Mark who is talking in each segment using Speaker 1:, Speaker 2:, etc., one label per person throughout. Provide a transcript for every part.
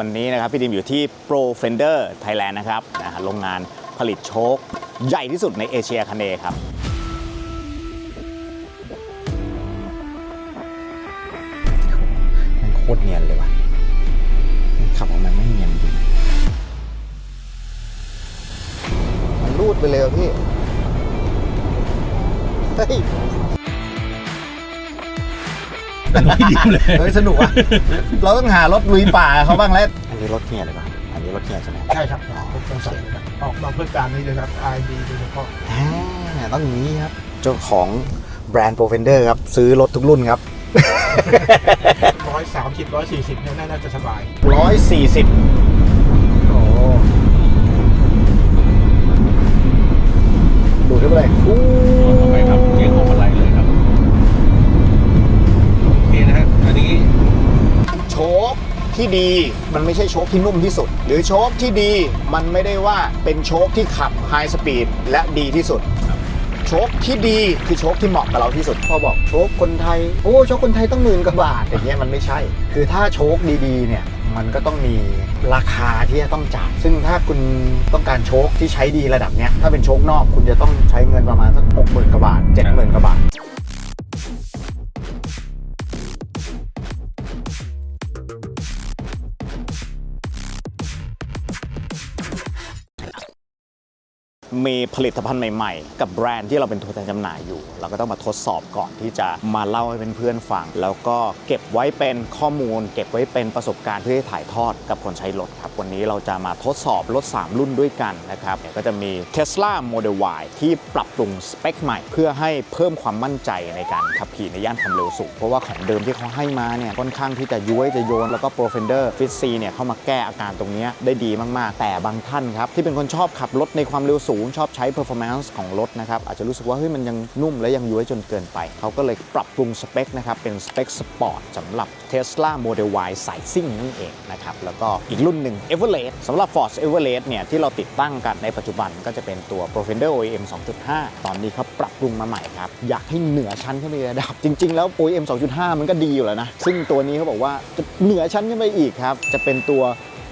Speaker 1: วันนี้นะครับพี่ดิมอยู่ที่ Pro Fender Thailand นะครับโรงงานผลิตโชคใหญ่ที่สุดในเอเชียคเนย์ครับ มันโคตรเนียนเลยว่ะขับออกมาไม่เนียนจริง
Speaker 2: มันรูดไปเลยอะพี่ เฮ้ย เฮ้ยสนุกอะ เราต้องหารถลุยป่าเขาบ้างแล้ว อันนี้รถเฮียเลยป่ะ อันนี้รถเฮียใช่ไหม
Speaker 3: ใช่ครับทุกองศาเลยครับออกมาเพื่อการนี้เลยครับ RD โดยเฉพาะ
Speaker 2: อ่าต้องอย่างนี้ครับ เจ้าของแบรนด์ Pro Fender ครับ ซื้อรถทุกรุ่นครับ
Speaker 3: ร้อยสามสิบร้อยสี่สิบเนี่ยน่าจะสบาย
Speaker 1: 140
Speaker 2: โอ้ดูดขึ้นไปเลยอู้
Speaker 4: เข้าไปครับเกียร์ของอะ โอเคนะฮะอันนี้
Speaker 1: โชคที่ดีมันไม่ใช่โชคที่นุ่มที่สุด หรือโชคที่ดีมันไม่ได้ว่าเป็นโชคที่ขับไฮสปีดและดีที่สุด โชคที่ดีคือโชคที่เหมาะกับเราที่สุด
Speaker 2: พอบอกโชคคนไทยโอ้โชคคนไทยต้องหมื่นกว่าบาทอย่างเงี้ยมันไม่ใช่ คือถ้าโชคดีๆเนี่ยมันก็ต้องมีราคาที่จะต้องจ่าย ซึ่งถ้าคุณต้องการโชคที่ใช้ดีระดับเนี้ยถ้าเป็นโชคนอกคุณจะต้องใช้เงินประมาณสักหกหมื่นกว่าบาทเจ็ดหมื่นกว่าบาท
Speaker 1: มีผลิตภัณฑ์ใหม่ๆ กับแบรนด์ที่เราเป็นตัวแทนจำหน่ายอยู่ เราก็ต้องมาทดสอบก่อนที่จะมาเล่าให้เพื่อนๆฟัง แล้วก็เก็บไว้เป็นข้อมูล เก็บไว้เป็นประสบการณ์เพื่อให้ถ่ายทอดกับคนใช้รถครับ วันนี้เราจะมาทดสอบรถ 3 รุ่นด้วยกันนะครับก็จะมี Tesla Model Y ที่ปรับปรุงสเปคใหม่ เพื่อให้เพิ่มความมั่นใจในการขับขี่ในย่านความเร็วสูงเพราะว่าของเดิมที่เขาให้มาเนี่ยค่อนข้างที่จะย้วยจะโยนแล้วก็ Pro Fender Fit C เนี่ยเข้ามาแก้อาการตรงนี้ได้ดีมากๆ แต่บางท่านครับที่เป็นคนชอบขับรถในความเร็วสูงชอบใช้ performance ของรถนะครับ อาจจะรู้สึกว่าเฮ้ยมันยังนุ่มและยังย้วยจนเกินไป เขาก็เลยปรับปรุงสเปคนะครับ เป็นสเปคสปอร์ตสำหรับ Tesla Model Y สายซิ่งนั่นเองนะครับ แล้วก็อีกรุ่นหนึ่ง Everest สำหรับ Ford Everest เนี่ย ที่เราติดตั้งกันในปัจจุบันก็จะเป็นตัว Profender OEM 2.5 ตอนนี้เขาปรับปรุงมาใหม่ครับ อยากให้เหนือชั้นขึ้นไประดับ จริง ๆ แล้ว OEM 2.5 มันก็ดีอยู่แล้วนะซึ่งตัวนี้เขาบอกว่าจะเหนือชั้นขึ้นไปอีกครับจะเป็นตัว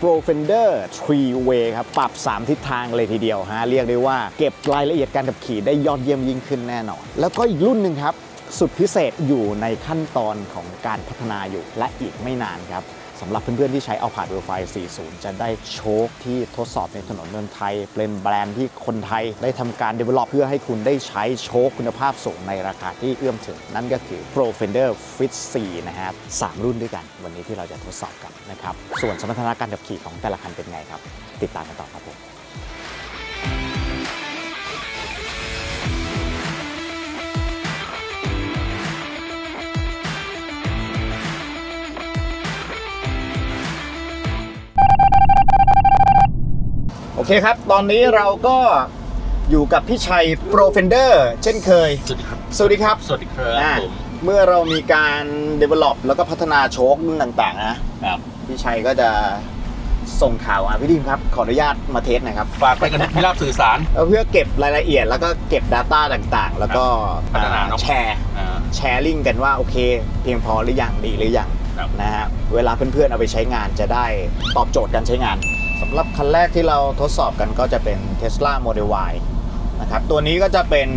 Speaker 1: Pro Fender 3 Way ครับ ปรับ 3 ทิศทางเลยทีเดียวฮะ เรียกได้ว่าเก็บรายละเอียดการขับขี่ได้ยอดเยี่ยมยิ่งขึ้นแน่นอน แล้วก็อีกรุ่นหนึ่งครับ สุดพิเศษอยู่ในขั้นตอนของการพัฒนาอยู่และอีกไม่นานครับ สำหรับเพื่อนๆที่ใช้เอาผ่าดูไฟ 40 จะได้โชคที่ทดสอบในถนนเมืองไทย เป็นแบรนด์ที่คนไทยได้ทำการ develop เพื่อให้คุณได้ใช้โชคคุณภาพสูงในราคาที่เอื้อมถึง นั่นก็คือ Pro Fender Fit 4 นะครับสามรุ่นด้วยกัน วันนี้ที่เราจะทดสอบกันนะครับ ส่วนสมรรถนะการขับขี่ของแต่ละคันเป็นไงครับ ติดตามกันต่อครับผม โอเคครับ ตอนนี้เราก็อยู่กับพี่ชัย Pro Fender เช่นเคย
Speaker 4: สวัสดีครับ
Speaker 1: สวัสดีครับ
Speaker 4: สวัสดีครับ
Speaker 1: อ่า
Speaker 4: ผม
Speaker 1: เมื่อเรามีการ develop แล้วก็พัฒนาโชครุ่นต่างๆ นะ
Speaker 4: ครับ
Speaker 1: พี่ชัยก็จะส่งข่าวอะพี่ดิมครับ ขออนุญาตมาเทสหนะครับ
Speaker 4: ฝากไปกันพิราบสื่อสาร
Speaker 1: เพื่อเก็บรายละเอียดแล้วก็เก็บ Data ต่างๆ แล้วก็
Speaker 4: พัฒนาเนอะ
Speaker 1: แชร์
Speaker 4: อ่า
Speaker 1: แชร์ลิงก์กันว่าโอเค เพียงพอหรือยังดีหรือยัง
Speaker 4: ครับ
Speaker 1: นะฮะเวลาเพื่อนๆเอาไปใช้งานจะได้ตอบโจทย์การใช้งาน สำหรับคันแรกที่เราทดสอบกันก็จะเป็น Tesla Model Y นะครับตัวนี้ก็จะเป็น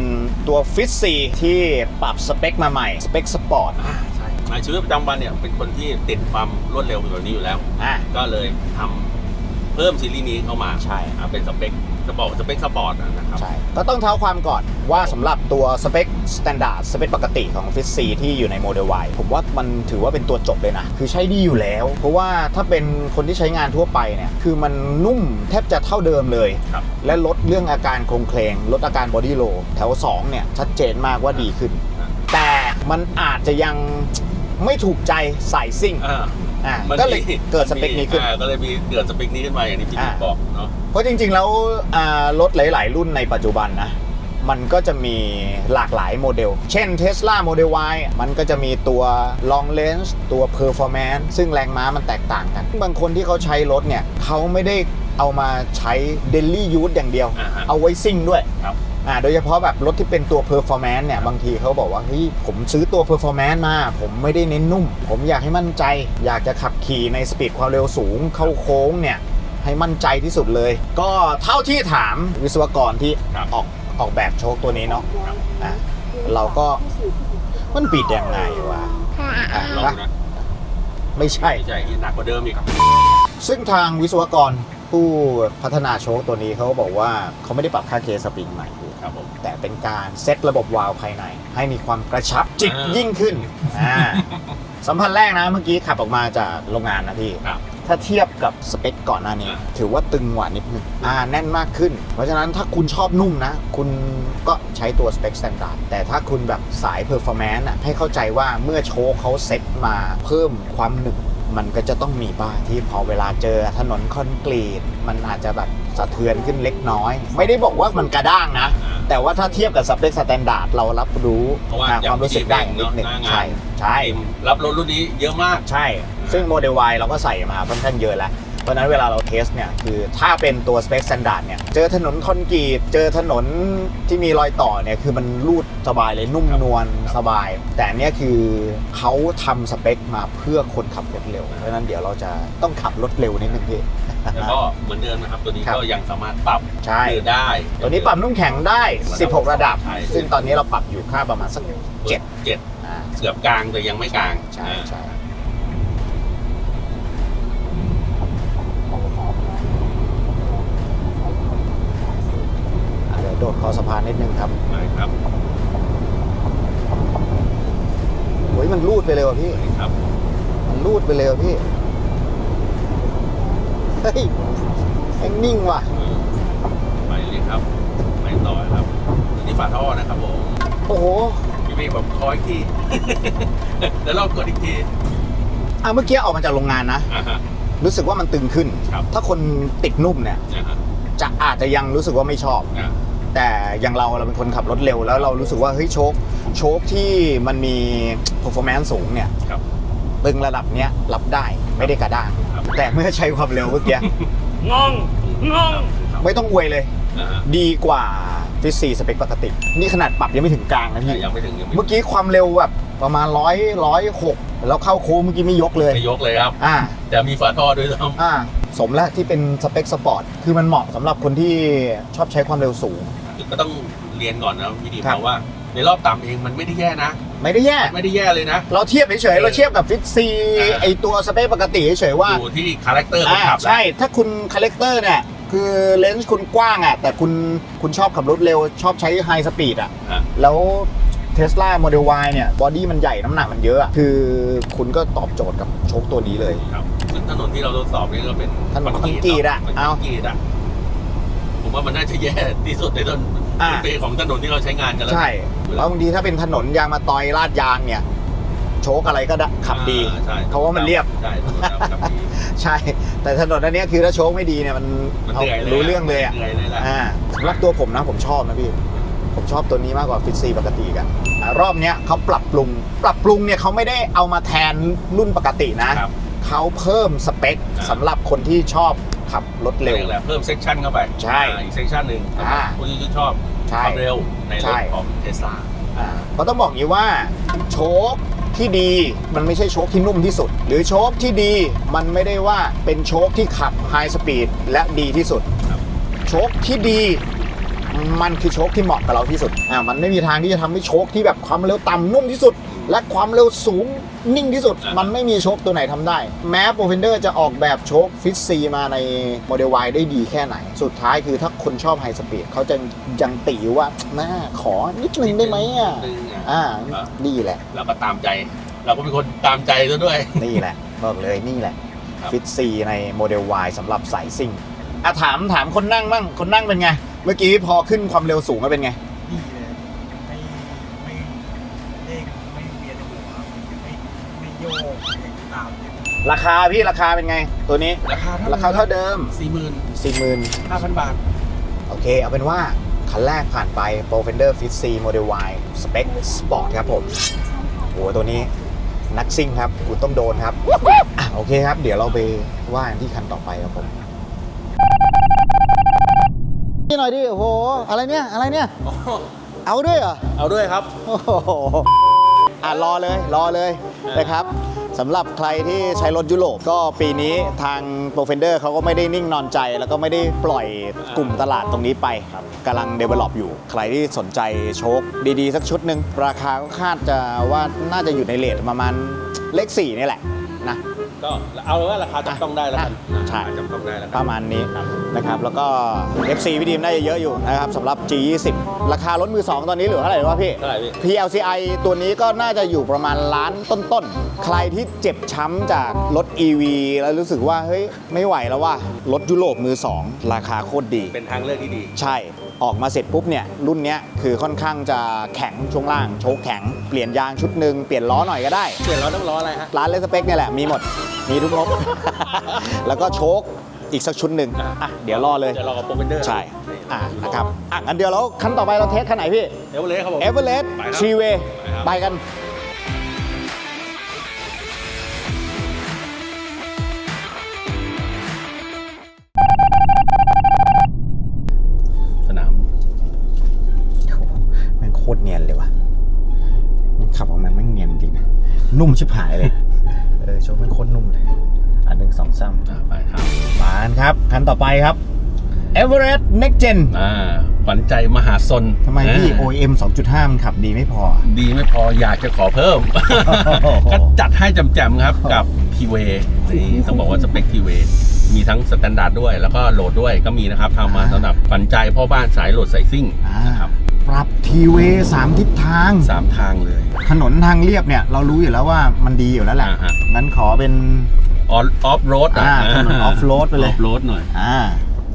Speaker 1: ตัว Fit C ที่ปรับสเปคมาใหม่ สเปคสปอร์ต
Speaker 4: อ่าใช่ในชีวิตประจำวันเนี่ยเป็นคนที่ติดความรวดเร็วแบบนี้อยู่แล้ว
Speaker 1: อะ
Speaker 4: ก็เลยทำเพิ่มซีรีส์นี้เข้ามา
Speaker 1: ใช่
Speaker 4: อ่าเป็นสเปค สปอร์ตสเปคสปอร์ตนะครับ
Speaker 1: ใช่ ก็ต้องเท้าความก่อนว่าสำหรับตัวสเปคสแตนดาร์ดสเปคปกติของ Fit C ที่อยู่ใน Model Y ผมว่ามันถือว่าเป็นตัวจบเลยนะ คือใช้ดีอยู่แล้ว เพราะว่าถ้าเป็นคนที่ใช้งานทั่วไปเนี่ย คือมันนุ่มแทบจะเท่าเดิมเลย
Speaker 4: ครับ
Speaker 1: และลดเรื่องอาการโครงเคลง ลดอาการบอดี้โลแถว 2 เนี่ย ชัดเจนมากว่าดีขึ้น
Speaker 4: อ่า
Speaker 1: แต่มันอาจจะยังไม่ถูกใจสายซิ่ง
Speaker 4: อ่า
Speaker 1: อะ
Speaker 4: มัน
Speaker 1: ก็เลย
Speaker 4: มี
Speaker 1: เกิดสเปคนี้ขึ้น
Speaker 4: อ่าก็เลยมีเกิดสเปคนี้ขึ้นมาอย่างที่พี่
Speaker 1: อ่า
Speaker 4: บอกเนาะ
Speaker 1: เพราะจริงๆแล้วอ่ารถหลาย ๆ รุ่นในปัจจุบันนะ มันก็จะมีหลากหลายโมเดล เช่น Tesla Model Y มันก็จะมีตัว Long Range ตัว Performance ซึ่งแรงม้ามันแตกต่างกัน บางคนที่เขาใช้รถเนี่ย เขาไม่ได้เอามาใช้ Daily Use อย่างเดียว
Speaker 4: อ่าฮะ
Speaker 1: เอาไว้ซิ่งด้วย
Speaker 4: ครับ
Speaker 1: อ่าโดยเฉพาะแบบรถที่เป็นตัว performance เนี่ยบางทีเขาบอกว่าเฮ้ยผมซื้อตัว performance มา ผมไม่ได้เน้นนุ่ม ผมอยากให้มั่นใจ อยากจะขับขี่ในสปีดความเร็วสูงเข้าโค้งเนี่ยให้มั่นใจที่สุดเลย ก็เท่าที่ถามวิศวกรที่
Speaker 4: ครับ
Speaker 1: ออกออกแบบโชคตัวนี้เนาะอะเราก็มันปิดยังไงวะอะ
Speaker 4: ลอง
Speaker 1: ปะ
Speaker 4: นะ
Speaker 1: ไม่ใช่
Speaker 4: ไม่ใช่หนักกว่าเดิมอีก
Speaker 1: ซึ่งทางวิศวกรผู้พัฒนาโชคตัวนี้เขาบอกว่าเขาไม่ได้ปรับค่าเคสปริงใหม่
Speaker 4: ครับผม
Speaker 1: แต่เป็นการเซตระบบวาล์วภายใน ให้มีความกระชับจิก
Speaker 4: อ่ายิ่
Speaker 1: ยิ่งขึ้นอ่าสัมพันธ์แรกนะเมื่อกี้ขับออกมาจากโรงงานนะพี่
Speaker 4: ครับ
Speaker 1: ถ้าเทียบกับสเปคก่อนหน้านี้
Speaker 4: อ่า
Speaker 1: ถือว่าตึงกว่านิดนึงอ่าแน่นมากขึ้น เพราะฉะนั้นถ้าคุณชอบนุ่มนะ คุณก็ใช้ตัวสเปคสแตนดาร์ดแต่ถ้าคุณแบบสายเพอร์ฟอร์แมนซ์อะให้เข้าใจว่าเมื่อโชว์เขาเซตมาเพิ่มความหนึบ มันก็จะต้องมีบ้างที่พอเวลาเจอถนนคอนกรีต มันอาจจะแบบสะเทือนขึ้นเล็กน้อย ไม่ได้บอกว่ามันกระด้างนะ
Speaker 4: อ่า
Speaker 1: แต่ว่าถ้าเทียบกับสเปคสแตนดาร์ดเรารับรู้
Speaker 4: เพราะว่า
Speaker 1: อ่า
Speaker 4: อย่า
Speaker 1: ค
Speaker 4: ง
Speaker 1: วามรู้สึกได้
Speaker 4: ที่
Speaker 1: นิดหนึ่ง
Speaker 4: เนอะหน้างาน
Speaker 1: ใช่ใช่
Speaker 4: ทีมรับรถรุ่นนี้เยอะมาก
Speaker 1: ใช่ ซึ่งโมเดล Y เราก็ใส่มาค่อนข้างเยอะแล้ว เพราะฉะนั้นเวลาเราเทสเนี่ยคือถ้าเป็นตัว Spec Standard เนี่ยเจอถนนคอนกรีตเจอถนนที่มีรอยต่อเนี่ยคือมันรูดสบายเลยนุ่มนวลสบาย แต่อันเนี้ยคือเขาทำสเปคมาเพื่อคนขับรถเร็ว เพราะฉะนั้นเดี๋ยวเราจะต้องขับรถเร็วนิดนึงพี่
Speaker 4: แต่ก็เหมือนเดิมนะครับตัวนี้
Speaker 1: ครับ
Speaker 4: ก็ยังสามารถปรับ
Speaker 1: ใช่
Speaker 4: เดินได้
Speaker 1: ตัวนี้ปรับนุ่มแข็งได้ 16 ระดับ
Speaker 4: ใช่
Speaker 1: ซึ่งตอนนี้เราปรับอยู่ค่าประมาณสัก
Speaker 4: เจ็ด
Speaker 1: 7
Speaker 4: เจ็ด
Speaker 1: อ่า
Speaker 4: เกือบกลางแต่ยังไม่กลาง
Speaker 1: ใช่ใช่ ดี๋ยวโดดคอสะพานนิดนึงครับ
Speaker 4: ใช่ครับ
Speaker 1: โอ้ยมันรูดไปเลยว่ะพี่
Speaker 4: ครับ
Speaker 1: มันรูดไปเลยว่ะพี่ เฮ้ยแม่งนิ่งว่ะ
Speaker 4: ไปเลยครับ ไปต่อครับตัวนี้ฝาท่อนะครับผม
Speaker 1: โอ้โห
Speaker 4: พี่พี่แบบคอยที เดี๋ยวเรากดอีกที
Speaker 1: อะเมื่อกี้ออกมาจากโรงงานนะ
Speaker 4: อ่าฮะ
Speaker 1: รู้สึกว่ามันตึงขึ้น
Speaker 4: ครับ
Speaker 1: ถ้าคนติดนุ่มเนี่ย
Speaker 4: อ่าฮะ
Speaker 1: จะอาจจะยังรู้สึกว่าไม่ชอบ
Speaker 4: อ่า
Speaker 1: แต่อย่างเราเราเป็นคนขับรถเร็ว แล้วเรารู้สึกว่าเฮ้ยโชคโชคที่มันมี performance สูงเนี่ย
Speaker 4: ครับ
Speaker 1: ตึงระดับเนี้ยรับได้ไม่ได้กระด้าง
Speaker 4: ครับ
Speaker 1: แต่เมื่อใช้ความเร็วเมื่อกี้
Speaker 4: งงงง
Speaker 1: ไม่ต้องอวยเลย
Speaker 4: อ่าฮะ
Speaker 1: ดีกว่าฟิสซีสเปคปกติ นี่ขนาดปรับยังไม่ถึงกลางนะพี่
Speaker 4: ยังไม่ถึงยังไม่
Speaker 1: เมื่อกี้ความเร็วแบบประมาณร้อยร้อยหกแล้วเข้าโค้งเมื่อกี้ไม่ยกเลย
Speaker 4: ไม่ยกเลยครับ
Speaker 1: อ่า
Speaker 4: แต่มีฝาท่อด้วยซ้ำ
Speaker 1: อ่า สมแล้วที่เป็นสเปคสปอร์ต คือมันเหมาะสำหรับคนที่ชอบใช้ความเร็วสูง
Speaker 4: ก็ต้องเรียนก่อนนะพี่ดี
Speaker 1: ครับ
Speaker 4: เพราะว่า ในรอบต่ำเองมันไม่ได้แย่นะ
Speaker 1: ไม่ได้แย่
Speaker 4: ไม่ได้แย่เลยนะ
Speaker 1: เราเทียบเฉยๆเราเทียบกับฟิตซี
Speaker 4: อ่า
Speaker 1: ไอตัวสเปคปกติเฉยๆว่า
Speaker 4: อยู่ที่คาแรคเตอร์คน
Speaker 1: อ่า
Speaker 4: ขับแหละ
Speaker 1: ใช่ถ้าคุณคาแรคเตอร์เนี่ย คือเลนส์คุณกว้างอะแต่คุณคุณชอบขับรถเร็ว ชอบใช้ไฮสปีดอะ
Speaker 4: อะ
Speaker 1: แล้วเทสลาโมเดล Y เนี่ย บอดี้มันใหญ่น้ำหนักมันเยอะอะคือคุณก็ตอบโจทย์กับโชคตัวนี้เลย
Speaker 4: ครับซึ่งถนนที่เราทดสอบนี่ก็เป็น
Speaker 1: ถนนคอนกรีตอะ
Speaker 4: คอน
Speaker 1: เอา
Speaker 4: กรีตอะ ผมว่ามันน่าจะแย่ที่สุดในต้น
Speaker 1: อ่า
Speaker 4: เปของถนนที่เราใช้งานกันแล้ว
Speaker 1: ใช่แล้วบางทีถ้าเป็นถนนยางมาตอยลาดยางเนี่ย โชคอะไรก็ได้ขับดี
Speaker 4: อ่าใช่
Speaker 1: เพราะว่ามันเรียบ
Speaker 4: ใช่ถนนเราขับดี
Speaker 1: ใช่ แต่ถนนอันเนี้ยคือถ้าโชคไม่ดีเนี่ยมัน
Speaker 4: มัน
Speaker 1: เอา
Speaker 4: เหนื่อยเลย
Speaker 1: รู้เรื่องเลยอะ
Speaker 4: เหนื่อยเลยแหละ
Speaker 1: อ่าสำหรับตัวผมนะ ผมชอบนะพี่ ผมชอบตัวนี้มากกว่าฟิตซีปกติกันอ่ารอบเนี้ยเขาปรับปรุง ปรับปรุงเนี่ยเขาไม่ได้เอามาแทนรุ่นปกตินะ
Speaker 4: ครับ
Speaker 1: เขาเพิ่มสเปค
Speaker 4: อ่า
Speaker 1: สำหรับคนที่ชอบ ขับรถเร็ว
Speaker 4: แหละเพิ่มเซกชันเข้าไป
Speaker 1: ใช่
Speaker 4: อ่าอีกเซกชันหนึ่ง
Speaker 1: อ่า
Speaker 4: ผู้ที่ชอบ
Speaker 1: ใช่
Speaker 4: ความเร็วใน
Speaker 1: ใช่
Speaker 4: รถของเทสลา
Speaker 1: อ่าก็ต้องบอกอย่างนี้ว่าโชคที่ดีมันไม่ใช่โชคที่นุ่มที่สุด หรือโชคที่ดีมันไม่ได้ว่าเป็นโชคที่ขับไฮสปีดและดีที่สุด
Speaker 4: ครับ
Speaker 1: โชคที่ดี มันคือโชคที่เหมาะกับเราที่สุดอ่ามันไม่มีทางที่จะทำให้โชคที่แบบความเร็วต่ำนุ่มที่สุด และความเร็วสูงนิ่งที่สุด มันไม่มีโชคตัวไหนทำได้ แม้โปรเฟนเดอร์จะออกแบบโชคฟิตซีมาในโมเดล Y ได้ดีแค่ไหน สุดท้ายคือถ้าคนชอบไฮสปีดเขาจะยังติอยู่ว่าแม่ขอนิดนึงได้ไหมอะ
Speaker 4: นิดนึงอะ
Speaker 1: อ่า
Speaker 4: ครับ
Speaker 1: นี่แหละ
Speaker 4: เราก็ตามใจ เราก็เป็นคนตามใจซะด้วย
Speaker 1: นี่แหละบอกเลยนี่แหละ
Speaker 4: ครับ
Speaker 1: ฟิตซีในโมเดล Y สำหรับสายซิ่งอะถามถามคนนั่งบ้างคนนั่งเป็นไง เมื่อกี้พอขึ้นความเร็วสูงแล้วเป็นไง ราคาพี่ราคาเป็นไง ตัวนี้
Speaker 4: ราคา
Speaker 1: ราคาเท่าเดิม
Speaker 4: สี่หมื่น
Speaker 1: 40,000
Speaker 4: ห้าพันบาท
Speaker 1: โอเค เอาเป็นว่า คันแรกผ่านไป Pro Fender Fit C Model Y Spec Sport ครับผมโหตัวนี้นักซิ่งครับคุณต้องโดนครับอะโอเคครับ เดี๋ยวเราไปว่ากันที่คันต่อไปครับผมนี่หน่อยดิโอ้โห อะไรเนี่ย อะไรเนี่ย เอาด้วยเหรอ
Speaker 4: เอาด้วยครับ
Speaker 1: โอ้โหอะรอเลย รอเลยนะครับ สำหรับใครที่ใช้รถยุโรปก็ปีนี้ทาง p r o f e n d e r เขาก็ไม่ได้นิ่งนอนใจ แล้วก็ไม่ได้ปล่อยกลุ่มตลาดตรงนี้ไปกำลัง develop อยู่ ใครที่สนใจโชคดีๆ สักชุดหนึ่งราคาก็คาดจะว่าน่าจะอยู่ในเลทประมาณเลข4นี่แหละ
Speaker 4: ก็เอาเลยว่าราคาจับต้องได้แล้วกัน
Speaker 1: อะใช่
Speaker 4: ราคาจับต้องได้แล้ว
Speaker 1: ป
Speaker 4: กัน
Speaker 1: ระมาณนี้นะครับ แล้วก็ FC พี่ดีมน่าจะเยอะอยู่นะครับสำหรับ G20 ราคารถมือ 2 ตอนนี้เหลือเท่าไหร่วะพี่
Speaker 4: เท่าไหร่พี่
Speaker 1: PLCI ตัวนี้ก็น่าจะอยู่ประมาณล้านต้นๆ ใครที่เจ็บช้ำจากรถ EV แล้วรู้สึกว่า เฮ้ย ไม่ไหวแล้วว่ารถยุโรปมือ 2 ราคาโคตรดี
Speaker 4: เป็นทางเลือกที่ดี
Speaker 1: ใช่ ออกมาเสร็จปุ๊บเนี่ยรุ่นเนี้ยคือค่อนข้างจะแข็งช่วงล่างโชคแข็งเปลี่ยนยางชุดหนึ่งเปลี่ยนล้อหน่อยก็ได้
Speaker 4: เปลี่ยนล้อต้องล้ออะไรฮะ
Speaker 1: ร้านเลสเปคเนี่ยแหละมีหมดมีทุกรถแล้วก็โชคอีกสักชุดหนึ่งอะเดี๋ยวรอเลย
Speaker 4: จะรอกับโปรเฟนเดอร์
Speaker 1: ใช่อะนะครับอะงั้นเดี๋ยวเราคันต่อไปเราเทสคันไหนพี่
Speaker 4: เอเวอเรสต์ครับผม
Speaker 1: เอเวอเรสต์
Speaker 4: ไปครับ
Speaker 1: ชีเว
Speaker 4: ไปครับ
Speaker 1: ไปกัน
Speaker 4: นะ
Speaker 1: นุ่มชิบหายเลย เออโชว์แม่งโคตรนุ่มเลยอันหนึ่งสองสาม
Speaker 4: อ่าไปครับ
Speaker 1: มากันครับคันต่อไปครับ Everest Next Gen
Speaker 4: อ่าขวัญใจมหาชน
Speaker 1: ทำไมพี่
Speaker 4: อ่า
Speaker 1: OEM 2.5 มันขับดีไม่พอ
Speaker 4: ดีไม่พออยากจะขอเพิ่ม
Speaker 1: โอ้โห
Speaker 4: ก็จัดให้จำๆครับกับทีเวนี่ต้องบอกว่าสเปคทีเวมีทั้งสแตนดาร์ดด้วย แล้วก็โหลดด้วยก็มีนะครับทำมาสำหรับขวัญใจพ่อบ้านสายโหลดสายซิ่ง
Speaker 1: อ่า
Speaker 4: นะครับ
Speaker 1: ปรับทีเวสามทิศทาง
Speaker 4: สามทางเลย
Speaker 1: ถนนทางเรียบเนี่ย เรารู้อยู่แล้วว่ามันดีอยู่แล้วแหละ
Speaker 4: อ่าฮะ
Speaker 1: งั้นขอเป็น
Speaker 4: ออฟโรด
Speaker 1: อ่าถนน off-road ไปเลย
Speaker 4: ออฟโรดหน่อย
Speaker 1: อ่า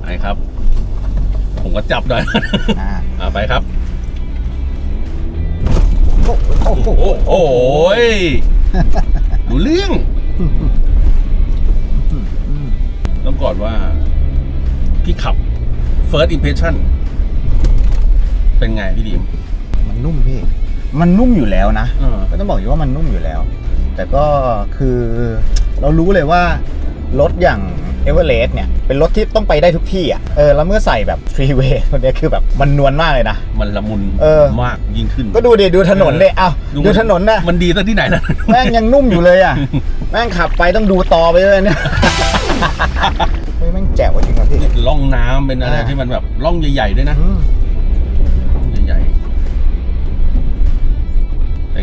Speaker 4: ไปครับ ผมก็จับหน่อย
Speaker 1: อ่า
Speaker 4: อ่าไปครับ
Speaker 1: โอ้โห
Speaker 4: โอ้โอ้ยดูเรื่องต้องก่อนว่า พี่ขับ first impression เป็นไงพี่ดิม
Speaker 1: มันนุ่มพี่ มันนุ่มอยู่แล้วนะ
Speaker 4: เออ
Speaker 1: ก็ต้องบอกอยู่ว่ามันนุ่มอยู่แล้ว แต่ก็คือเรารู้เลยว่ารถอย่างเอเวอเรสต์เนี่ย เป็นรถที่ต้องไปได้ทุกที่อะ เออ แล้วเมื่อใส่แบบทรีเวย์ตัวเนี้ยคือแบบมันนวลมากเลยนะ
Speaker 4: มันละมุน
Speaker 1: เออ
Speaker 4: มากยิ่งขึ้น
Speaker 1: ก็ดูดิดูถนนเลยเอ้าดูถนนนะ
Speaker 4: มันดีตั้งที่ไหนนะ
Speaker 1: แม่งยังนุ่มอยู่เลยอะ แม่งขับไปต้องดูต่อไปเลยเนี่ย เฮ้ยแม่งแจ๋วจริงอะพี่
Speaker 4: ล่องน้ำเป็นอะไร
Speaker 1: อ่า
Speaker 4: ที่มันแบบล่องใหญ่ๆด้วยนะ
Speaker 1: อืม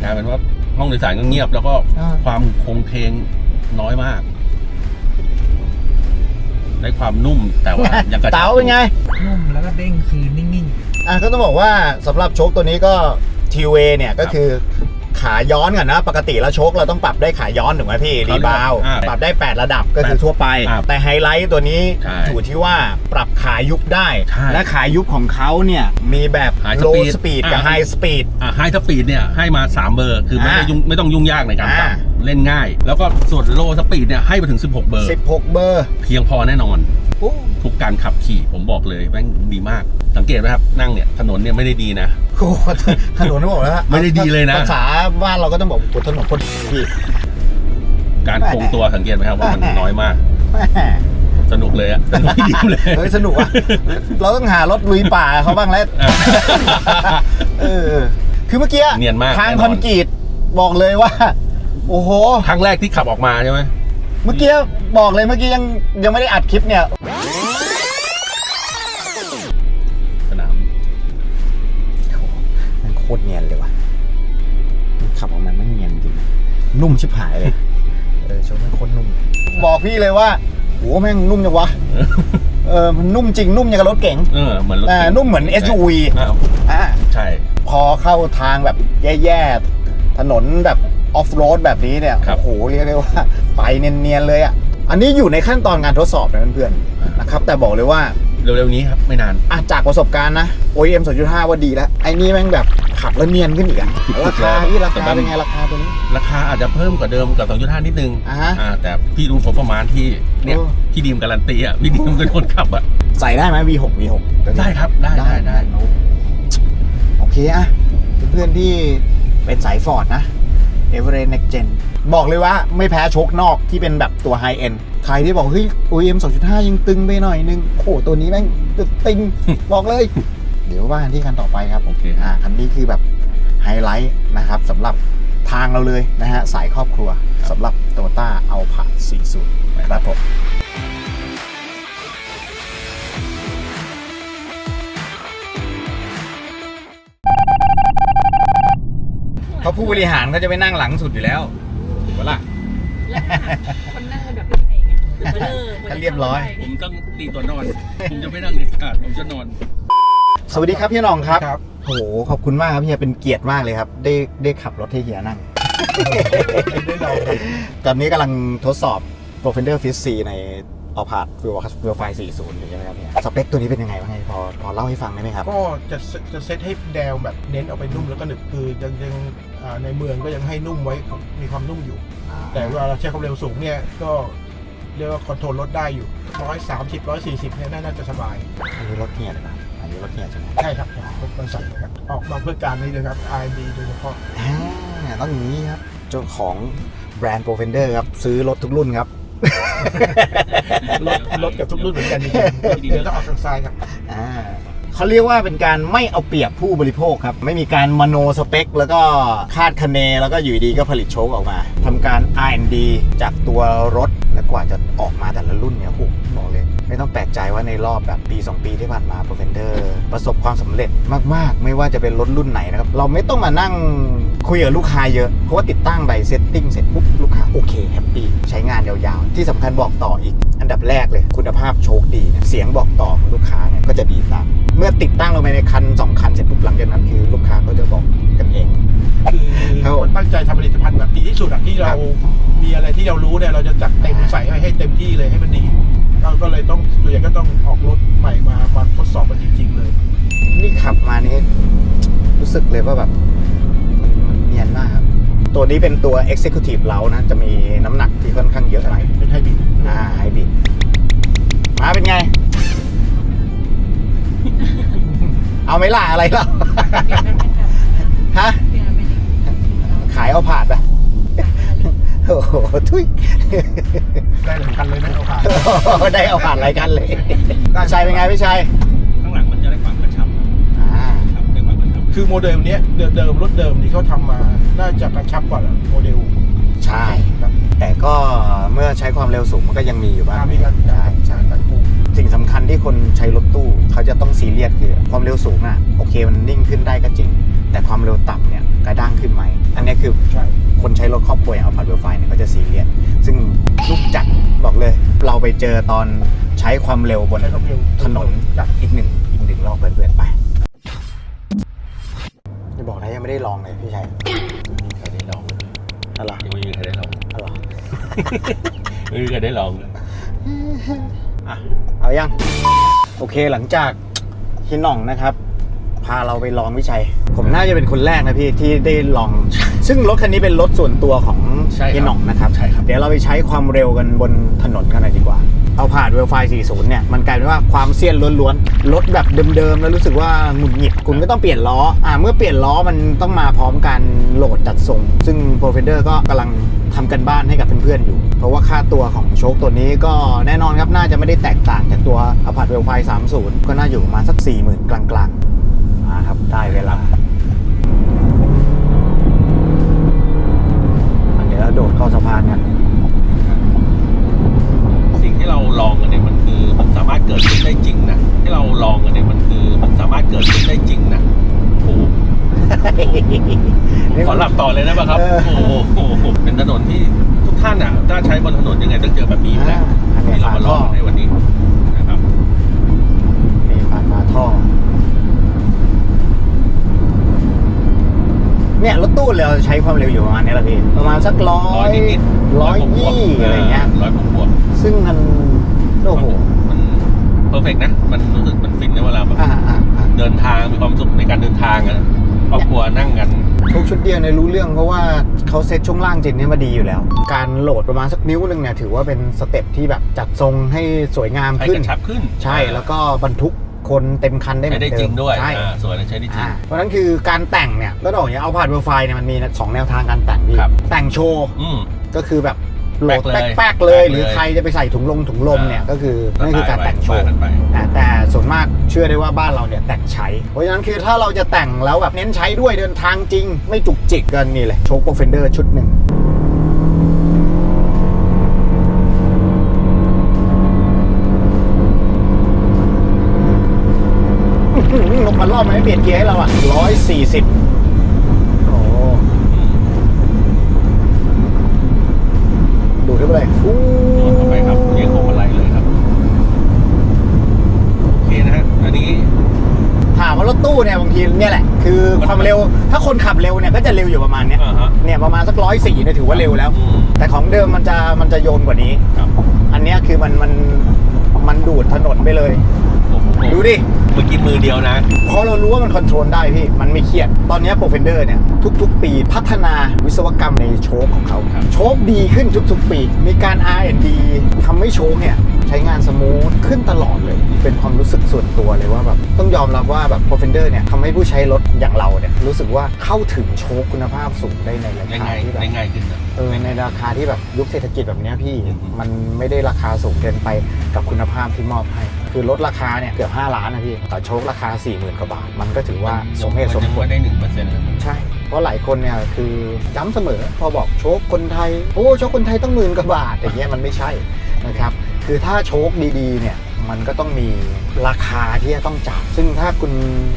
Speaker 4: กลายเป็นว่าห้องโดยสารก็เงียบ แล้วก็ความคงเพลงน้อยมาก ได้ความนุ่มแต่ว่ายังกระชับ
Speaker 1: เต๋าเป็นไง
Speaker 3: นุ่มแล้วก็เด้งคืนนิ่ง
Speaker 1: อะก็ต้องบอกว่าสำหรับโชคตัวนี้ก็ทีเวเนี่ยก็คือ ขาย้อนกันนะ ปกติแล้วโชคเราต้องปรับได้ขาย้อนถูกไหมพี่รีบาวด์
Speaker 4: อ่า
Speaker 1: ปรับได้ 8 ระดับก็คือทั่วไป
Speaker 4: อ่า
Speaker 1: แต่ไฮไลท์ตัวนี้
Speaker 4: ใช่
Speaker 1: อยู่ที่ว่าปรับขายุบได้
Speaker 4: ใช่
Speaker 1: และขายุบของเขาเนี่ยมีแบบ
Speaker 4: High
Speaker 1: low
Speaker 4: speed
Speaker 1: speed กับ
Speaker 4: อ่า
Speaker 1: high speed
Speaker 4: อ่าไฮสปีดเนี่ยให้มา 3 เบอร์ คือไม่ได้
Speaker 1: อ่า
Speaker 4: ยุ่งไม่ต้องยุ่งยากในการปรับ
Speaker 1: อ่า
Speaker 4: เล่นง่าย แล้วก็ส่วนโลสปีดเนี่ยให้มาถึง 16 เบอร์
Speaker 1: 16 เบอร์
Speaker 4: เพียงพอแน่นอน
Speaker 1: โอ้
Speaker 4: ทุกการขับขี่ผมบอกเลยแม่งดีมาก สังเกตไหมครับนั่งเนี่ยถนนเนี่ยไม่ได้ดีนะ
Speaker 1: โหถนนไม่บอกแล้ว
Speaker 4: ไม่ได้ดีเลยนะ
Speaker 1: ภาษาบ้านเราก็ต้องบอกโอ้ถนนคนพี่
Speaker 4: การคงตัวสังเกตไหมครับว่ามันน้อยมาก
Speaker 1: แม่
Speaker 4: สนุกเลยอะสนุกที่ดีเลย
Speaker 1: เฮ้ยสนุกอะเราต้องหารถลุยป่าเขาบ้างแล้ว
Speaker 4: อะ
Speaker 1: เออคือเมื่อกี้
Speaker 4: เนียนมาก
Speaker 1: ทาง
Speaker 4: แน่นอน
Speaker 1: คอนกรีตบอกเลยว่า โอ้โห
Speaker 4: ครั้งแรกที่ขับออกมาใช่ไหม
Speaker 1: เมื่อกี้บอกเลยเมื่อกี้ยังยังไม่ได้อัดคลิปเนี่ย
Speaker 4: สนาม
Speaker 1: มันโคตรเนียนเลยว่ะมันขับออกมามันเนียนจริง นุ่มชิบหายเลย เออโชว์มันโคตรนุ่ม บอกพี่เลยว่าโหแม่งนุ่มจังวะ เออมันนุ่มจริงนุ่มอย่างกับรถเก๋ง
Speaker 4: เออเหมือนรถ
Speaker 1: อ่านุ่มเหมือน SUV
Speaker 4: อ่า
Speaker 1: อ่า
Speaker 4: ใช่
Speaker 1: พอเข้าทางแบบแย่ๆ ถนนแบบ ออฟโรดแบบนี้เนี่ยโอ้โหเรียกได้ว่า ไปเนียนๆเลยอะอันนี้อยู่ในขั้นตอนการทดสอบนะเพื่อนๆนะครับแต่บอกเลยว่า
Speaker 4: เร็วๆนี้ครับไม่นาน
Speaker 1: อะจากประสบการณ์นะ OEM 2.5 ว่าดีแล้ว ไอ้นี่แม่งแบบขับแล้วเนียนขึ้นอีกอะราคาพี่ราคาเป็นไงราคาตัวนี้
Speaker 4: ราคาอาจจะเพิ่มกว่าเดิมกับ2.5นิดนึง
Speaker 1: อ่าฮะ
Speaker 4: อ่าแต่พี่ดูโฟร์มานที่เนี่ย
Speaker 1: โอ้
Speaker 4: พี่ดีมการันตีอะพี่ดีมเป็นคนขับอะ
Speaker 1: ใส่ได้ไหม V6 V6
Speaker 4: ได้ครับได้ได้ได้
Speaker 1: โอเคอะเพื่อนๆที่เป็นสายฟอร์ดนะ Everest Next Gen บอกเลยว่าไม่แพ้โชคนอกที่เป็นแบบตัวไฮเอ็นใครที่บอกเฮ้ย OEM 2.5 ยังตึงไปหน่อยนึง โอ้โห ตัวนี้แม่งตึง บอกเลย เดี๋ยวว่ากันที่คันต่อไปครับ
Speaker 4: โอเค
Speaker 1: อ่าคันนี้คือแบบไฮไลท์นะครับสำหรับทางเราเลยนะฮะสายครอบครัวสำหรับโตต้าเอาผ่า40ครับผม เพราะผู้บริหารเขาจะไปนั่งหลังสุดอยู่แล้วถูกปะล่ะ
Speaker 5: คนนั่งกันแบบพี่ไทยไงเบลอ
Speaker 1: ก็เรียบร้อย
Speaker 4: ผมต้องตีตัวนอน ผมจะไม่นั่งเด็ดขาดผมจะนอน
Speaker 1: สวัสดีครับพี่หน้องครับ
Speaker 3: ครับ
Speaker 1: โอ้โหขอบคุณมากครับเฮียเป็นเกียรติมากเลยครับ ได้ได้ขับรถให้เฮียนั่ง
Speaker 3: ได้ลองครับ
Speaker 1: ตอนนี้กำลังทดสอบ Profender f i s C ใน เอาผาดฟิวฟิวไฟ40อยู่ใช่ไหมครับเนี่ยสเปคตัวนี้เป็นยังไงบ้างไงพอพอเล่าให้ฟังได้ไหมครับ
Speaker 3: ก็จะเซจะเซตให้แนวแบบเน้นเอาไปนุ่มแล้วก็หนึบคือยังยังอ่าในเมืองก็ยังให้นุ่มไว้มีความนุ่มอยู่ แต่เวลาเราใช้ความเร็วสูงเนี่ยก็เรียกว่าคอนโทรลรถได้อยู่ร้อยสามสิบร้อยสี่สิบเนี่ยน่าจะสบาย
Speaker 1: อันนี้รถเฮียเลยนะอันนี้รถเฮียใช่ไหม
Speaker 3: ใช่ครับรถบริษัทนะครับออกมาเพื่อการนี้เลยครับ R&D โดยเฉพาะ
Speaker 1: อ่าต้องอย่างนี้ครับเจ้าของแบรนด์ Profender ครับซื้อรถทุกรุ่นครับ
Speaker 3: รถรถกับทุกรุ่นเหมือนกันจริงๆเดี๋ยวต้องออกทางซ้ายครับ
Speaker 1: อ่าเขาเรียกว่าเป็นการไม่เอาเปรียบผู้บริโภคครับ ไม่มีการมโนสเปค แล้วก็คาดคะเน แล้วก็อยู่ดีก็ผลิตโชคออกมาทำการ R&D จากตัวรถและกว่าจะออกมาแต่ละรุ่นเนี่ยโอ้โหบอกเลย ไม่ต้องแปลกใจว่าในรอบแบบปี 2 ปีที่ผ่านมา Profender ประสบความสำเร็จมาก ๆ ไม่ว่าจะเป็นรถรุ่นไหนนะครับ เราไม่ต้องมานั่งคุยกับลูกค้าเยอะ เพราะว่าติดตั้งใบเซตติ้งเสร็จปุ๊บลูกค้าโอเคแฮปปี้ใช้งานยาวๆ ที่สำคัญบอกต่ออีก อันดับแรกเลย คุณภาพโชคดีเนี่ยเสียงบอกต่อของลูกค้าเนี่ยก็จะดีตามเมื่อติดตั้งลงไปในคันสองคันเสร็จปุ๊บหลังจากนั้นคือลูกค้าก็จะบอกกันเอง
Speaker 3: คือ
Speaker 1: ครับผม
Speaker 3: คนตั้งใจทำผลิตภัณฑ์แบบดีที่สุดอะที่เรามีอะไรที่เรารู้เนี่ยเราจะจัดเต็มใส่ให้ให้เต็มที่เลยให้มันดีเรา ก็เลยต้องส่วนใหญ่ก็ต้องออกรถใหม่มามาทดสอบมันจริงๆเลย
Speaker 1: นี่ขับมานี่รู้สึกเลยว่าแบบมันมันเนียนมากครับ ตัวนี้เป็นตัว Executive เล้านะ จะมีน้ำหนักที่ค่อนข้างเยอะหน่อย
Speaker 3: เป็นไฮบริด
Speaker 1: อ่าไฮบริดมาเป็นไง เอาไหม่ล่ะอะไรเล่าฮะ ขายเอาผาดไป โอ้โหทุย
Speaker 3: ได้หลายคันเลยนะเอาผ่าน
Speaker 1: ได้เอาผ่านรายการเลยพี่ชัยเป็นไงพี่ชัย
Speaker 4: ข้างหลังมันจะได้ความกระชับ
Speaker 1: อ่า
Speaker 4: ครับได้ความกระชับ
Speaker 3: คือโมเดลเนี้ยเดิมเดิมรถเดิมที่เขาทำมาน่าจะกระชับกว่าโมเดล
Speaker 1: ใช่
Speaker 3: ครับ
Speaker 1: แต่ก็เมื่อใช้ความเร็วสูงมันก็ยังมีอยู่บ้าง
Speaker 3: มีการ
Speaker 1: ใช่
Speaker 3: ใช่
Speaker 1: ใช่
Speaker 3: ตัดคู่
Speaker 1: สิ่งสำคัญที่คนใช้รถตู้เขาจะต้องซีเรียสคือความเร็วสูงอะโอเคมันนิ่งขึ้นได้ก็จริง แต่ความเร็วต่ำเนี่ย กระด้างขึ้นไหม อันเนี้ยคือ
Speaker 3: ใช่
Speaker 1: คนใช้รถครอบครัวอย่างเอาพัดเวลไฟเนี่ยก็จะซีเรียสซึ่งลูกจัดบอกเลย เราไปเจอตอนใช้ความเร็วบน
Speaker 3: ใช้ความเร็ว
Speaker 1: ถนน
Speaker 3: จัด
Speaker 1: อีกหนึ่งอีกหนึ่งรอบเพื่อนๆไปจะบอกนะยังไม่ได้ลองเลยพี่ชัย
Speaker 4: ใครได้ลอง
Speaker 1: อะไร
Speaker 4: ยังไม่มีใครได้ลอง
Speaker 1: อะไร
Speaker 4: ไม่มีใครได้ลองเลย
Speaker 1: อะเอายัง โอเคหลังจากพี่หน่องนะครับ พาเราไปลองวิชัย ผมน่าจะเป็นคนแรกนะพี่ที่ได้ลอง ซึ่งรถคันนี้เป็นรถส่วนตัวของ
Speaker 4: ใช่ครับ
Speaker 1: พี่หน่องนะครับ
Speaker 4: ใช่ครับ
Speaker 1: เดี๋ยวเราไปใช้ความเร็วกันบนถนนกันหน่อยดีกว่า เอาผ่านเวลไฟ 40 เนี่ย มันกลายเป็นว่าความเซียนล้วนๆ รถแบบเดิมๆ แล้วรู้สึกว่าหงุดหงิด คุณก็ต้องเปลี่ยนล้อ อ่า เมื่อเปลี่ยนล้อมันต้องมาพร้อมการโหลดจัดส่ง ซึ่ง p r o f e n d e r ก็กำลังทำกันบ้านให้กับเพื่อนๆอยู่ เพราะว่าค่าตัวของโชคตัวนี้ก็แน่นอนครับ น่าจะไม่ได้แตกต่างจากตัวอพาร์ตเวลไฟ 30 ก็น่าอยู่ประมาณสัก 40,000 กลางๆ มาครับได้เวลาอะเดี๋ยวเราโดดเข้าสะพานกัน
Speaker 4: สิ่งที่เราลองกันเนี่ยมันคือมันสามารถเกิดขึ้นได้จริงนะที่เราลองกันเนี่ยมันคือมันสามารถเกิดขึ้นได้จริงนะโอ้โหผมขอหลับต่อเลยได้ป่ะครับ
Speaker 1: เออ
Speaker 4: โอ้โหเป็นถนนที่ทุกท่านอะถ้าใช้บนถนนยังไงต้องเจอแบบนี้อยู่แล้ว
Speaker 1: อ่าอันนี้
Speaker 4: ที่เรามาลองกันในวันนี้นะครับ
Speaker 1: นี่ผ่านมาท่อ เนี่ยรถตู้เราใช้ความเร็วอยู่ประมาณนี้แหละพี่ประมาณสักร้อ
Speaker 4: ร้อย
Speaker 1: ย
Speaker 4: นิดๆ
Speaker 1: ร้อย
Speaker 4: บวก
Speaker 1: ยี่
Speaker 4: ๆ
Speaker 1: อะไรเงี้ย
Speaker 4: ร้อยบวกบวก
Speaker 1: ซึ่งมันโอ้โห
Speaker 4: มันเพอร์เฟกนะ มันรู้สึกมันฟินนะเวลาแบบ
Speaker 1: อ่าอ่าอ่า
Speaker 4: เดินทางมีความสุขในการเดินทางอะครอบครัวนั่งกัน
Speaker 1: ทุกชุดเดียวเนี่ยรู้เรื่องเพราะว่าเขาเซ็ตช่วงล่างเจนเนี่ยมาดีอยู่แล้ว การโหลดประมาณสักนิ้วหนึงเนี่ยถือว่าเป็นสเต็ปที่แบบจัดทรงให้สวยงาม
Speaker 4: ให้
Speaker 1: ขึ้
Speaker 4: ก
Speaker 1: น
Speaker 4: ระชับขึ้น
Speaker 1: ใช่แล้วก็บรรทุก คนเต็มคันได้เหมื
Speaker 4: ใช้
Speaker 1: อน
Speaker 4: ได้
Speaker 1: เดิม
Speaker 4: จริงด้วย
Speaker 1: ใช่
Speaker 4: อ่าสวยและใช้ได้จริง
Speaker 1: อ่าเพราะฉะนั้นคือการแต่งเนี่ยแล้วดอกอย่างเอาผ่านเวอร์ไฟเนี่ยมันมีสองแนวทางการแต่งพี่
Speaker 4: ครับ
Speaker 1: แต่งโชว์
Speaker 4: อืม
Speaker 1: ก็คือแบบโหลด
Speaker 4: แป๊กเลย
Speaker 1: แป๊กๆเลย
Speaker 4: แป๊กเลย
Speaker 1: หรือใครจะไปใส่ถุงลมถุงลมเนี่ย
Speaker 4: อ่า
Speaker 1: ก็คือนั่นคือการแต่งโช
Speaker 4: ว่า
Speaker 1: ว์
Speaker 4: กันไป
Speaker 1: อ่าแต่ส่วนมากเชื่อได้ว่าบ้านเราเนี่ยแต่งใช้ เพราะฉะนั้นคือถ้าเราจะแต่งแล้วแบบเน้นใช้ด้วยเดินทางจริง ไม่จุกจิกกันนี่เลยโชคโปรเฟนเดอร์ชุดหนึ่ง ลงมารอบมันไม่เปลี่ยนเกียร์ให้เราอะร้อยสี่สิบโอ้ดูดเข้าไปเลยอู้
Speaker 4: โดนเข้าไปครับเรียกพวงมาลัยเลยครับโอเคนะฮะอันนี้
Speaker 1: ถามว่ารถตู้เนี่ยบางทีเนี่ยแหละ คือความเร็ว ถ้าคนขับเร็วเนี่ยก็จะเร็วอยู่ประมาณเนี้ย
Speaker 4: อ่าฮะ
Speaker 1: เนี่ยประมาณสักร้อยสี่เนี่ยถือว่าเร็วแล้ว
Speaker 4: อืม
Speaker 1: แต่ของเดิมมันจะมันจะโยนกว่านี้
Speaker 4: ครับ
Speaker 1: อันเนี้ยคือมันมันมันดูดถนนไปเลย
Speaker 4: โอ้โห
Speaker 1: ดูดิ
Speaker 4: เมื่อกี้มือเดียวนะ
Speaker 1: พอเรารู้ว่ามันคอนโทรลได้พี่ มันไม่เครียด ตอนนี้โปรเฟนเดอร์เนี่ย ทุกๆ ปีพัฒนาวิศวกรรมในโชคของเขา
Speaker 4: ครับ
Speaker 1: โชคดีขึ้นทุกๆ ปี มีการ R&D ทำให้โชคเนี่ยใช้งานสมูทขึ้นตลอดเลย เป็นความรู้สึกส่วนตัวเลยว่าแบบต้องยอมรับว่าแบบโปรเฟนเดอร์เนี่ยทำให้ผู้ใช้รถอย่างเราเนี่ยรู้สึกว่าเข้าถึงโชคคุณภาพสูงได้ในรา
Speaker 4: ได้
Speaker 1: คา
Speaker 4: ง่าย
Speaker 1: ที่แบบ
Speaker 4: ได้ง่ายขึ้นนะ
Speaker 1: เออในราคาที่แบบยุคเศรษฐกิจแบบเนี้ยพี่
Speaker 4: อืม
Speaker 1: มันไม่ได้ราคาสูงเกินไปกับคุณภาพที่มอบให้ คือลดราคาเนี่ยเกือบ 5 ล้านนะพี่แต่โชคราคา 4 0,000กว่าบาท มันก็ถือว่าสมเหตุสม
Speaker 4: ยัง
Speaker 1: ผล
Speaker 4: ไม่ได้หนึ่งเปอร์เซ็นต์เลย
Speaker 1: ใช่ เพราะหลายคนเนี่ยคือย้ำเสมอพอบอกโชคคนไทย โอ้โชคคนไทยต้องหมื่นกว่าบาทอย่างเงี้ยมันไม่ใช่นะครับคือถ้าโชคดีๆเนี่ยมันก็ต้องมีราคาที่จะต้องจ่าย ซึ่งถ้าคุณ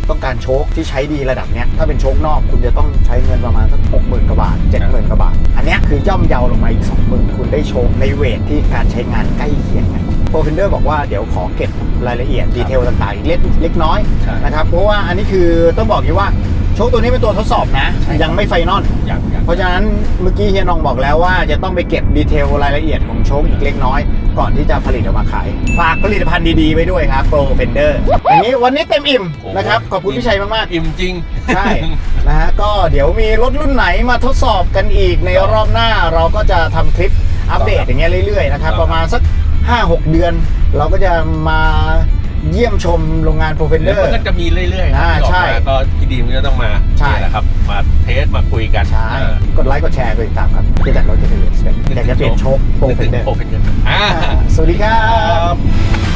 Speaker 1: ต้องการโชคที่ใช้ดีระดับเนี้ย ถ้าเป็นโชคนอกคุณจะต้องใช้เงินประมาณสักหกหมื่นกว่าบาทเจ็ดหมื่นกว่าบาท อันเนี้ยคือย่อมเยาลงมาอีกสองหมื่นคุณได้โชคในเวทที่การใช้งานใกล้เคียงกัน โปรฟินเดอร์บอกว่าเดี๋ยวขอเก็บรายละเอียดดีเทลต่างๆอีกเล็กเล็กน้อย
Speaker 4: ใช่
Speaker 1: นะครับ เพราะว่าอันนี้คือต้องบอกอย่างนี้ว่าโชคตัวนี้เป็นตัวทดสอบนะ
Speaker 4: ใช่ครับ
Speaker 1: ยังไม่ไฟนอล
Speaker 4: อย่างอย่าง
Speaker 1: เพราะฉะนั้นเมื่อกี้เฮียนองบอกแล้วว่าจะต้องไปเก็บดีเทลรายละเอียดของโชคอีกเล็กน้อย ก่อนที่จะผลิตออกมาขาย ฝากผลิตภัณฑ์ดีๆไว้ด้วยครับ Pro Fender อย่างนี้วันนี้เต็มอิ่ม
Speaker 4: โอ้โห
Speaker 1: นะครับขอบคุณพี่ชัยมาก
Speaker 4: อิ่มจริง
Speaker 1: ๆ ใช่ นะฮะก็เดี๋ยวมีรถรุ่นไหนมาทดสอบกันอีกในรอบหน้าเราก็จะทำคลิปอัปเดตอย่างเงี้ยเรื่อยๆนะครับ
Speaker 4: ครับ
Speaker 1: ประมาณสัก 5-6 เดือน เราก็จะมาเยี่ยมชมโรงงาน Pro
Speaker 4: เดี๋ยว
Speaker 1: Fender
Speaker 4: มันก็จะมีเรื่อยๆครับ
Speaker 1: อ่า
Speaker 4: ที่ออก
Speaker 1: ใช่
Speaker 4: มาก็พี่ดีมก็ต้องมา
Speaker 1: ใช่
Speaker 4: นี่แหละครับ มาเทสมาคุยกัน
Speaker 1: ใช่กดไลค์กดแชร์กดติดตามครับที่จัดรถที่เป็นอยากจะเปลี่ยนโชค Pro
Speaker 4: นึกถึง
Speaker 1: Fender
Speaker 4: โปรเฟนเดอร์อ่า
Speaker 1: สวัสดีครับ